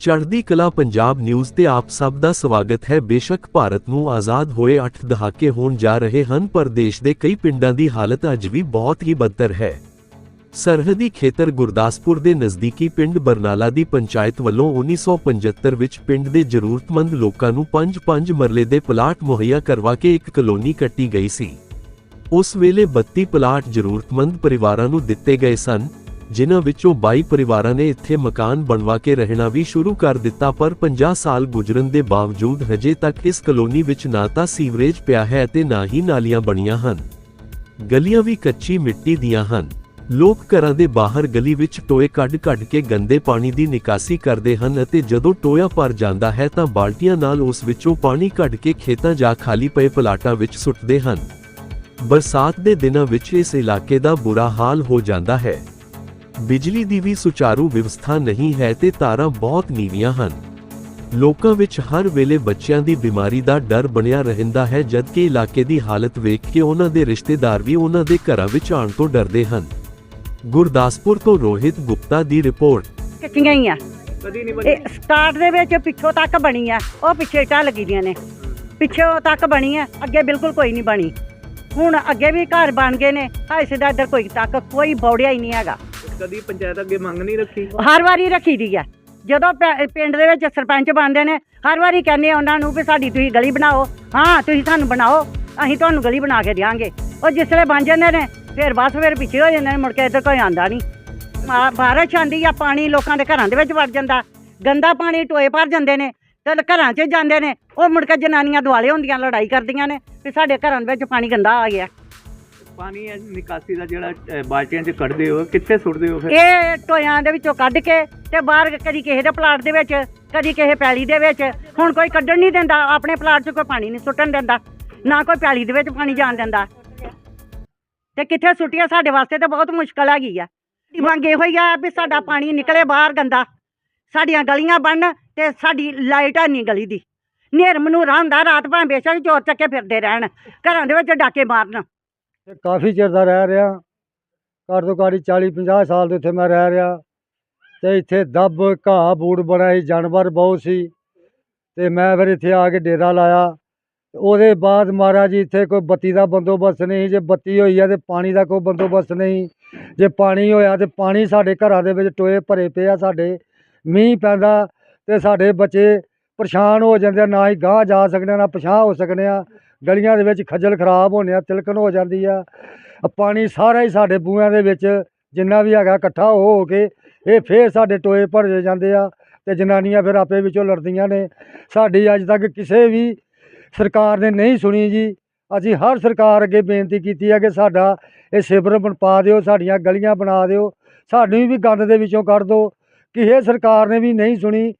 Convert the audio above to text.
ਚੜ੍ਹਦੀ ਕਲਾ ਪੰਜਾਬ ਨਿਊਜ਼ ਤੇ ਆਪ ਸਭ ਦਾ ਸਵਾਗਤ ਹੈ। ਬੇਸ਼ੱਕ ਭਾਰਤ ਨੂੰ ਆਜ਼ਾਦ ਹੋਏ 8 ਦਹਾਕੇ ਹੋਣ ਜਾ ਰਹੇ ਹਨ, ਪਰ ਦੇਸ਼ ਦੇ ਕਈ ਪਿੰਡਾਂ ਦੀ ਹਾਲਤ ਅੱਜ ਵੀ ਬਹੁਤ ਹੀ ਬਦਤਰ ਹੈ। ਸਰਹੱਦੀ ਖੇਤਰ ਗੁਰਦਾਸਪੁਰ ਦੇ ਨਜ਼ਦੀਕੀ ਪਿੰਡ ਬਰਨਾਲਾ ਦੀ ਪੰਚਾਇਤ ਵੱਲੋਂ 1975 ਵਿੱਚ ਪਿੰਡ ਦੇ ਜ਼ਰੂਰਤਮੰਦ ਲੋਕਾਂ ਨੂੰ 5-5 ਮਰਲੇ ਦੇ ਪਲਾਟ ਮੁਹੱਈਆ ਕਰਵਾ ਕੇ ਇੱਕ ਕਲੋਨੀ ਕੱਟੀ ਗਈ ਸੀ। ਉਸ ਵੇਲੇ 32 ਪਲਾਟ ਜ਼ਰੂਰਤਮੰਦ ਪਰਿਵਾਰਾਂ ਨੂੰ ਦਿੱਤੇ ਗਏ ਸਨ। ਜਿਨ੍ਹਾਂ ਵਿੱਚੋਂ 22 ਪਰਿਵਾਰਾਂ ਨੇ ਇੱਥੇ ਮਕਾਨ ਬਣਵਾ ਕੇ ਰਹਿਣਾ ਵੀ ਸ਼ੁਰੂ ਕਰ ਦਿੱਤਾ, ਪਰ 50 ਸਾਲ ਗੁਜ਼ਰਨ ਦੇ ਬਾਵਜੂਦ ਹਜੇ ਤੱਕ ਇਸ ਕਲੋਨੀ ਵਿੱਚ ਨਾ ਤਾਂ ਸੀਵਰੇਜ ਪਿਆ ਹੈ ਅਤੇ ਨਾ ਹੀ ਨਾਲੀਆਂ ਬਣੀਆਂ ਹਨ। ਗਲੀਆਂ ਵੀ ਕੱਚੀ ਮਿੱਟੀ ਦੀਆਂ ਹਨ। ਲੋਕ ਘਰਾਂ ਦੇ ਬਾਹਰ ਗਲੀ ਵਿੱਚ ਟੋਏ ਕੱਢ-ਕੱਢ ਕੇ ਗੰਦੇ ਪਾਣੀ ਦੀ ਨਿਕਾਸੀ ਕਰਦੇ ਹਨ ਅਤੇ ਜਦੋਂ ਟੋਇਆ ਭਰ ਜਾਂਦਾ ਹੈ ਤਾਂ ਬਾਲਟੀਆਂ ਨਾਲ ਉਸ ਵਿੱਚੋਂ ਪਾਣੀ ਕੱਢ ਕੇ ਖੇਤਾਂ ਜਾਂ ਖਾਲੀ ਪਏ ਪਲਾਟਾਂ ਵਿੱਚ ਸੁੱਟਦੇ ਹਨ। ਬਰਸਾਤ ਦੇ ਦਿਨਾਂ ਵਿੱਚ ਇਸ ਇਲਾਕੇ ਦਾ ਬੁਰਾ ਹਾਲ ਹੋ ਜਾਂਦਾ ਹੈ। ਬਿਜਲੀ ਦੀ ਵੀ ਸੁਚਾਰੂ ਵਿਵਸਥਾ ਨਹੀਂ ਹੈ ਤੇ ਤਾਰਾਂ ਬਹੁਤ ਨੀਵੀਆਂ ਹਨ। ਲੋਕਾਂ ਵਿੱਚ ਹਰ ਵੇਲੇ ਬੱਚਿਆਂ ਦੀ ਬਿਮਾਰੀ ਦਾ ਡਰ ਬਣਿਆ ਰਹਿੰਦਾ ਹੈ ਜਦਕਿ ਇਲਾਕੇ ਦੀ ਹਾਲਤ ਵੇਖ ਕੇ ਉਹਨਾਂ ਦੇ ਰਿਸ਼ਤੇਦਾਰ ਵੀ ਉਹਨਾਂ ਦੇ ਘਰਾਂ ਵਿੱਚ ਆਉਣ ਤੋਂ ਡਰਦੇ ਹਨ। ਗੁਰਦਾਸਪੁਰ ਤੋਂ ਰੋਹਿਤ ਗੁਪਤਾ ਦੀ ਰਿਪੋਰਟ। ਕੱਚੀਆਂ ਹੀ ਆ? ਕਦੀ ਨਹੀਂ ਬਣੀ। ਇਹ ਸਟਾਰਟ ਦੇ ਵਿੱਚ ਪਿੱਛੋਂ ਤੱਕ ਬਣੀ ਆ। ਉਹ ਪਿੱਛੇ ਇੱਟਾਂ ਲੱਗੀ ਦੀਆਂ ਨੇ। ਪਿੱਛੋਂ ਤੱਕ ਬਣੀ ਆ ਅੱਗੇ ਬਿਲਕੁਲ ਕੋਈ ਨਹੀਂ ਬਣੀ। ਹੁਣ ਅੱਗੇ ਵੀ ਘਰ ਬਣ ਗਏ ਨੇ ਹਾਏ ਸਿੱਧਾ ਇੱਧਰ ਕੋਈ ਤੱਕ ਕੋਈ ਬੌੜਿਆ ਹੀ ਨਹੀਂ ਹੈਗਾ। ਕਦੀ ਪੰਚਾਇਤ ਅੱਗੇ ਮੰਗ ਨਹੀਂ ਰੱਖੀ? ਹਰ ਵਾਰੀ ਰੱਖੀ ਦੀ ਆ। ਜਦੋਂ ਪੈ- ਪਿੰਡ ਦੇ ਵਿੱਚ ਸਰਪੰਚ ਬਣਦੇ ਨੇ, ਹਰ ਵਾਰੀ ਕਹਿੰਦੇ ਆ ਉਹਨਾਂ ਨੂੰ ਵੀ ਸਾਡੀ ਤੁਸੀਂ ਗਲੀ ਬਣਾਓ। ਹਾਂ, ਤੁਸੀਂ ਸਾਨੂੰ ਬਣਾਓ। ਅਸੀਂ ਤੁਹਾਨੂੰ ਗਲੀ ਬਣਾ ਕੇ ਦਿਆਂਗੇ। ਉਹ ਜਿਸ ਵੇਲੇ ਬਣ ਜਾਂਦੇ ਨੇ, ਫਿਰ ਬਸ ਫਿਰ ਪਿੱਛੇ ਹੋ ਜਾਂਦੇ ਨੇ, ਮੁੜ ਕੇ ਇੱਧਰ ਕੋਈ ਆਂਦਾ ਨਹੀਂ। ਬਾਰਿਸ਼ ਆਂਦੀ ਆ, ਪਾਣੀ ਲੋਕਾਂ ਦੇ ਘਰਾਂ ਦੇ ਵਿੱਚ ਵੜ ਜਾਂਦਾ। ਗੰਦਾ ਪਾਣੀ ਟੋਏ ਭਰ ਜਾਂਦੇ ਨੇ, ਤੇ ਘਰਾਂ 'ਚ ਜਾਂਦੇ ਨੇ। ਉਹ ਮੁੜ ਕੇ ਜਨਾਨੀਆਂ ਦੁਆਲੇ ਹੁੰਦੀਆਂ, ਲੜਾਈ ਕਰਦੀਆਂ ਨੇ, ਵੀ ਸਾਡੇ ਘਰਾਂ ਦੇ ਵਿੱਚ ਪਾਣੀ ਗੰਦਾ ਆ ਗਿਆ। ਪਾਣੀ ਇਹ ਨਿਕਾਸੀ ਦਾ ਜਿਹੜਾ ਅਹ, ਬਾਲਟੀਆਂ 'ਚ ਕੱਢਦੇ ਹੋ ਕਿੱਥੇ ਸੁੱਟਦੇ ਹੋ ਫਿਰ? ਇਹ ਟੋਇਆਂ ਦੇ ਵਿੱਚੋਂ ਕੱਢ ਕੇ ਤੇ ਬਾਹਰ ਕਦੀ ਕਿਸੇ ਦੇ ਪਲਾਟ ਦੇ ਵਿੱਚ ਕਦੀ ਕਿਸੇ ਪੈਲੀ ਦੇ ਵਿੱਚ। ਹੁਣ ਕੋਈ ਕੱਢਣ ਨਹੀਂ ਦਿੰਦਾ ਆਪਣੇ ਪਲਾਟ 'ਚ ਕੋਈ ਪਾਣੀ ਨਹੀਂ ਸੁੱਟਣ ਦਿੰਦਾ ਨਾ ਕੋਈ ਪੈਲੀ ਦੇ ਵਿੱਚ ਪਾਣੀ ਜਾਣ ਦਿੰਦਾ। ਤੇ ਕਿੱਥੇ ਸੁੱਟੀਆਂ ਸਾਡੇ ਵਾਸਤੇ ਤਾਂ ਬਹੁਤ ਮੁਸ਼ਕਲ ਹੈਗੀ ਆ। ਸਾਡੀ ਮੰਗ ਇਹੋ ਹੀ ਆ ਵੀ ਸਾਡਾ ਪਾਣੀ ਨਿਕਲੇ ਬਾਹਰ ਗੰਦਾ। ਸਾਡੀਆਂ ਗਲੀਆਂ ਬਣਨ ਤੇ ਸਾਡੀ ਲਾਈਟ ਹੈ ਨਹੀਂ ਗਲੀ ਦੀ। ਨੇਰ ਮਨੂਰਾ ਹੁੰਦਾ ਰਾਤ ਭਾਵੇਂ ਬੇਸ਼ੱਕ ਚੋਰ ਚੱਕੇ ਫਿਰਦੇ ਰਹਿਣ ਘਰਾਂ ਦੇ ਵਿੱਚ ਡਾਕੇ ਮਾਰਨ। ਤੇ ਕਾਫੀ ਚਿਰ ਦਾ ਰਹਿ ਰਿਹਾ। ਘੱਟ ਤੋਂ ਘੱਟ 40 50 ਸਾਲ ਦੇ ਉੱਥੇ ਮੈਂ ਰਹਿ ਰਿਹਾ। ਤੇ ਇੱਥੇ ਦੱਬ, ਘਾਹ ਬੂੜ ਬੜਾ ਸੀ ਜਾਨਵਰ ਬਹੁਤ ਸੀ। ਤੇ ਮੈਂ ਫਿਰ ਇੱਥੇ ਆ ਕੇ ਡੇਰਾ ਲਾਇਆ। ਉਹਦੇ ਬਾਅਦ ਮਹਾਰਾਜ ਜੀ, ਇੱਥੇ ਕੋਈ ਬੱਤੀ ਦਾ ਬੰਦੋਬਸਤ ਨਹੀਂ। ਜੇ ਬੱਤੀ ਹੋਈ ਆ ਤੇ ਪਾਣੀ ਦਾ ਕੋਈ ਬੰਦੋਬਸਤ ਨਹੀਂ। ਜੇ ਪਾਣੀ ਹੋਇਆ ਤੇ ਪਾਣੀ ਸਾਡੇ ਘਰਾਂ ਦੇ ਵਿੱਚ ਟੋਏ ਭਰੇ ਪਏ ਆ ਸਾਡੇ। ਮੀਂਹ ਪੈਂਦਾ ਤੇ ਸਾਡੇ ਬੱਚੇ ਪਰੇਸ਼ਾਨ ਹੋ ਜਾਂਦੇ ਆ। ਨਾ ਹੀ ਗਾਂਹ ਜਾ ਸਕਦੇ ਆ, ਨਾ ਪਛਾਹ ਹੋ ਸਕਦੇ ਆ। ਗਲੀਆਂ ਦੇ ਵਿੱਚ ਖੱਜਲ ਖਰਾਬ ਹੋਣੇ ਆ ਤਿਲਕਣ ਹੋ ਜਾਂਦੀ ਆ। ਪਾਣੀ ਸਾਰਾ ਹੀ ਸਾਡੇ ਬੂਹਿਆਂ ਦੇ ਵਿੱਚ, ਜਿੰਨਾ ਵੀ ਹੈਗਾ ਇਕੱਠਾ ਹੋ ਹੋ ਕੇ, ਇਹ ਫੇਰ ਸਾਡੇ ਟੋਏ ਭਰਦੇ ਜਾਂਦੇ ਆ ਤੇ ਜਨਾਨੀਆਂ ਫਿਰ ਆਪੇ ਵਿੱਚੋਂ ਲੜਦੀਆਂ ਨੇ। ਸਾਡੀ ਅੱਜ ਤੱਕ ਕਿਸੇ ਵੀ ਸਰਕਾਰ ਨੇ ਨਹੀਂ ਸੁਣੀ ਜੀ। ਅਸੀਂ ਹਰ ਸਰਕਾਰ ਅੱਗੇ ਬੇਨਤੀ ਕੀਤੀ ਹੈ ਕਿ ਸਾਡਾ ਇਹ ਸਿਵਰ ਬਣ ਪਾ ਦਿਓ, ਸਾਡੀਆਂ ਗਲੀਆਂ ਬਣਾ ਦਿਓ। ਸਾਨੂੰ ਵੀ ਗੰਦ ਦੇ ਵਿੱਚੋਂ ਕੱਢ ਦਿਓ। ਕਿਸੇ ਸਰਕਾਰ ਨੇ ਵੀ ਨਹੀਂ ਸੁਣੀ।